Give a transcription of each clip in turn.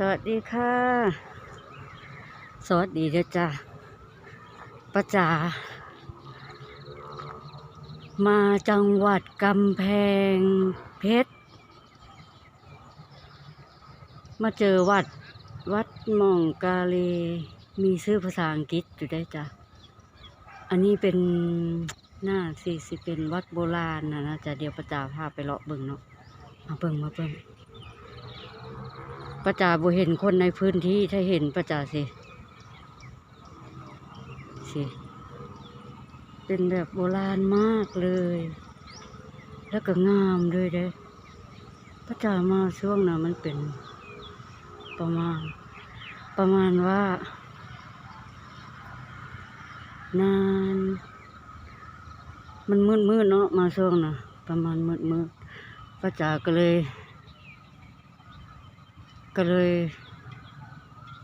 สวัสดีค่ะ สวัสดีเด้อจ้าป้าจ๋ามาจังหวัดกำแพงเพชร มาเจอวัด วัดหมองกาเล มีชื่อภาษาอังกฤษอยู่ได้จ้ะ อันนี้เป็นหน้าสิสิเป็นวัดโบราณนะนะจะเดี๋ยวประจาพาไปเลาะเบิ่งเนาะ มาเบิ่งมาเบิ่ง ประจาบ่เห็นคนในพื้นที่ถ้าเห็นประจาสิ สิ เป็นแบบโบราณมากเลย แล้วก็งามด้วยเด้ประจามาช่วงน่ะมันเป็น ประมาณ ประมาณว่า นาน มันมืดมืดเนาะมาช่วงน่ะ ประมาณมืดมืดประจาก็เลย ก็เลย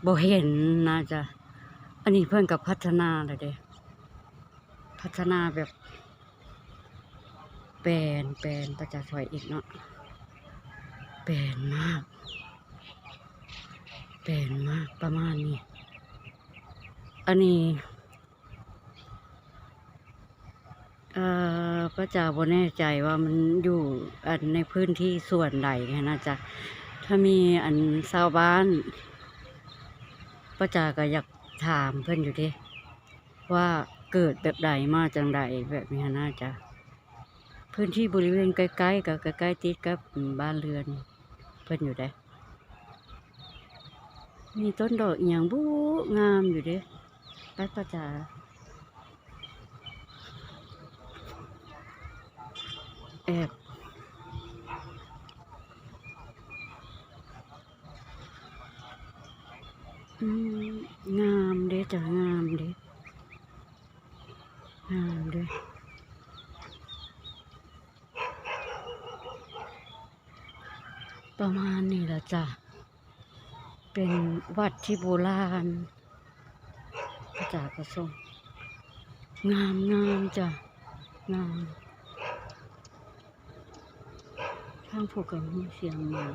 บ่เห็นนะจ๊ะอันนี้เพื่อนกับพัฒนาเลยเด้พัฒนาแบบแปลนแปลนประจาถอยอีกเนาะแปลนมากแปลนมากประมาณนี้อันนี้เอ่อประจาบ่แน่ใจว่ามันอยู่อันในพื้นที่ส่วนใดนะจ๊ะ ถ้ามีอันชาวบ้านป้าจาก็อยากถามเพื่อนอยู่ดิว่าเกิดแบบใดมาจังใดแบบนี้น่าจะพื้นที่บริเวณใกล้ๆกับใกล้ๆติดกับบ้านเรือน เพื่อนอยู่เด้มีต้นดอกอย่างบูงามอยู่เด้ไปป้าจาแอบ อืมงามเด้จ้ะงามเด้ งามด้ประมาณนี้ละจ้ะ เป็นวัดที่โบราณพระจากระทรงงามงามจ้ะ งามข้างผูกกับมีเสียงหมา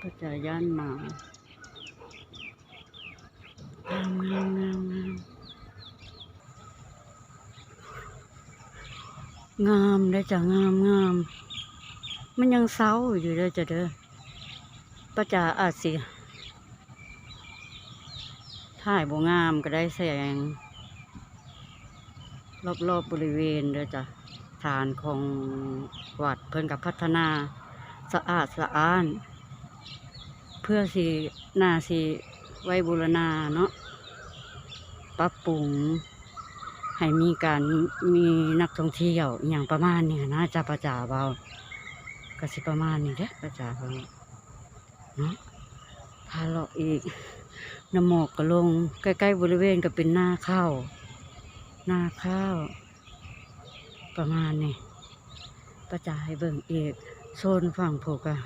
พระจาย่านหมางามงาม งามได้จ้ะงามงาม มันยังเศร้าอยู่เลยจ้ะเด้อป้าจ๋าอาจสิถ่ายบ่งามก็ได้แสง รอบๆบบริเวณเด้อจ้ะฐานของวัดเพิ่นกับพัฒนาสะอาดสะอ้าน เพื่อสิหน้าสิไว้บูรณาเนาะปรับปรุง ให้มีการมีนักท่องเที่ยวอย่างประมาณนี้นะจะประจาเบาก็สิประมาณนี้เด้อประจาเบาเนาะพาเลาะอีกน้ำหมอกก็ลง ใกล้ๆบริเวณก็เป็นหน้าข้าวหน้าข้าว ประมาณนี้ประจาให้เบิ่งอีกโซนฝั่งผูกอะ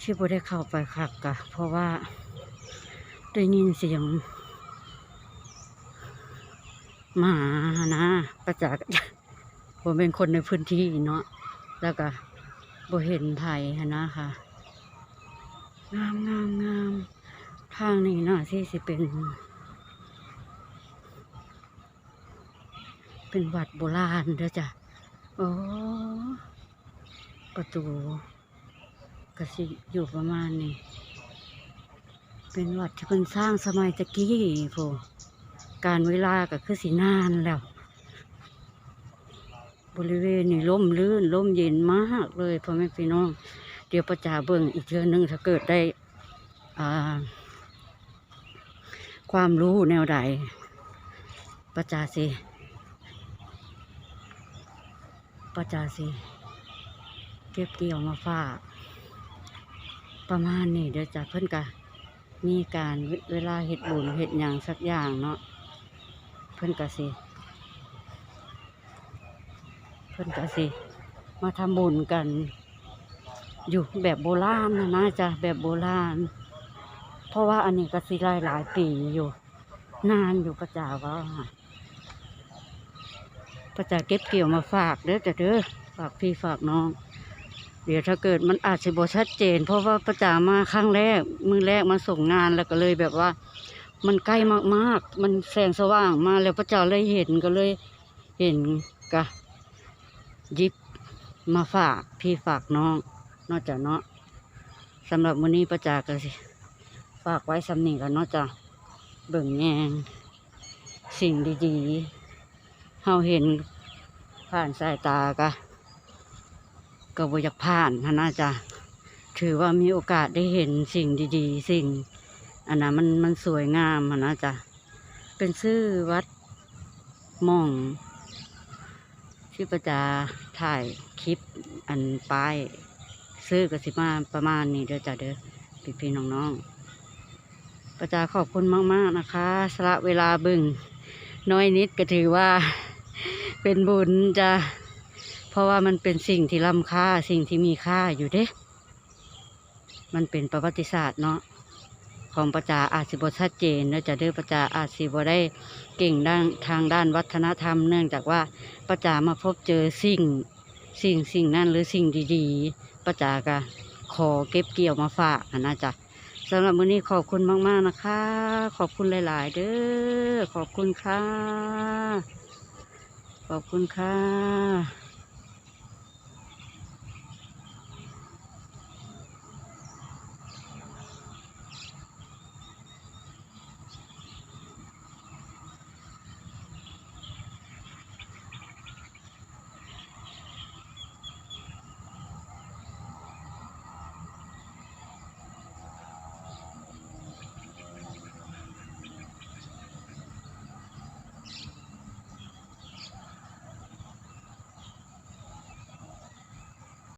ที่บ่ได้เข้าไปคักกะเพราะว่าได้ยินเสียง มานะประจักษ์ผมเป็นคนในพื้นที่เนาะแล้วก็บ่เห็นไผ่หั้นะค่ะงามงามงามทางนี้น่ะที่สิเป็น เป็นวัดโบราณเด้อจ้ะโอ้ประตูก็สิอยู่ประมาณนี้ เป็นวัดที่เพิ่นสร้างสมัยตะกี้โพก การเวลาก็คือสินานแล้ว บริเวณนี่ร่มรื่นร่มเย็นมากเลยพ่อแม่พี่น้อง เดี๋ยวประจาเบิ่งอีกเทือนึงถ้าเกิดได้ความรู้แนวใด ประจาสิประจาสิเก็บเกี่ยวมาฝากประมาณนี้เดี๋ยวจะเพิ่นกะมีการเวลาเฮ็ดบุญเฮ็ดหยังสักอย่างเนาะ เพิ่นกะสิเพิ่นกะสิมาทำบุญกัน อยู่แบบโบราณนะนะจ๊ะแบบโบราณ เพราะว่าอันนี้ก็สิหลายหลายปีอยู่ นานอยู่ประจาว่าประจาเก็บเกี่ยวมาฝากเด้อจ้ะเด้อฝากพี่ฝากน้องเดี๋ยวถ้าเกิดมันอาจจะบ่ชัดเจน เพราะว่าประจามาครั้งแรกมือแรกมาส่งงานแล้วก็เลยแบบว่า มันใกล้มากๆ มันแสงสว่างมาแล้วประเจ้าเลยเห็นก็เลยเห็นกะยิบมาฝากพี่ฝากน้อง นอกจากเนาะสำหรับมื้อนี้ประจาก็สิฝากไว้สำนีแล้วเนาะจ้ะเบิ่งแยงสิ่งดีๆเฮาเห็นผ่านสายตากะก็บ่อยากผ่านหั้นนะจ้ะถือว่ามีโอกาสได้เห็นสิ่งดีๆ สิ่ง อันนั้นมันมันสวยงามนะจ้ะเป็นชื่อวัดม่องที่ประจาถ่ายคลิปอันป้ายซื้อกสิมาประมาณนี้เด้อจ้ะเด้อพี่พี่น้องๆ ประจาขอบคุณมาก ๆ นะคะสละเวลาบึงน้อยนิดก็ถือว่าเป็นบุญจ้ะเพราะว่ามันเป็นสิ่งที่ล้ำค่าสิ่งที่มีค่าอยู่เด้ มันเป็นประวัติศาสตร์เนาะ ของประจาอาจสิบชัดเจนเด้อจ้ะเด้อประจาอาจสิบได้เก่งด้านทางด้านวัฒนธรรม เนื่องจากว่าประจามาพบเจอสิ่งสิ่งสิ่งนั้นหรือสิ่งดีๆ ประจากะขอเก็บเกี่ยวมาฝากนะจ๊ะสำหรับมื้อนี้ขอบคุณมาก ๆ นะคะ ขอบคุณหลาย ๆ เด้อขอบคุณค่ะ ขอบคุณค่ะ